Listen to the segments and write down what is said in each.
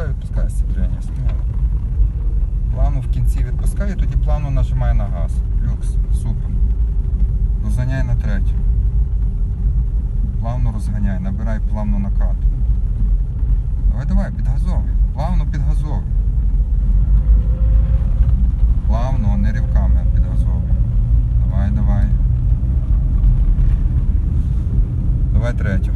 відпускає, відпускає сцеплення, сміло. Плану в кінці відпускає, тоді плану нажимає на газ. Люкс, супер. Розганяй на третю. Плавно розганяй, набирай плавно накат. Давай, давай, підгазовуй. Плавно підгазовуй. Плавно, не рівками, а підгазовуй. Давай, давай. Давай третю.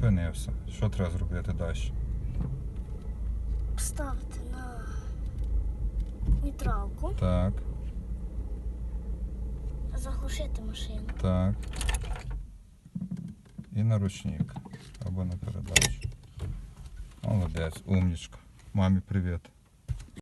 Зупинився. Що треба зробити далі? Ставити на нейтралку, Так, заглушити машину. так. І на ручник. Або на передачу. Молодець, умнічка. Мамі привіт.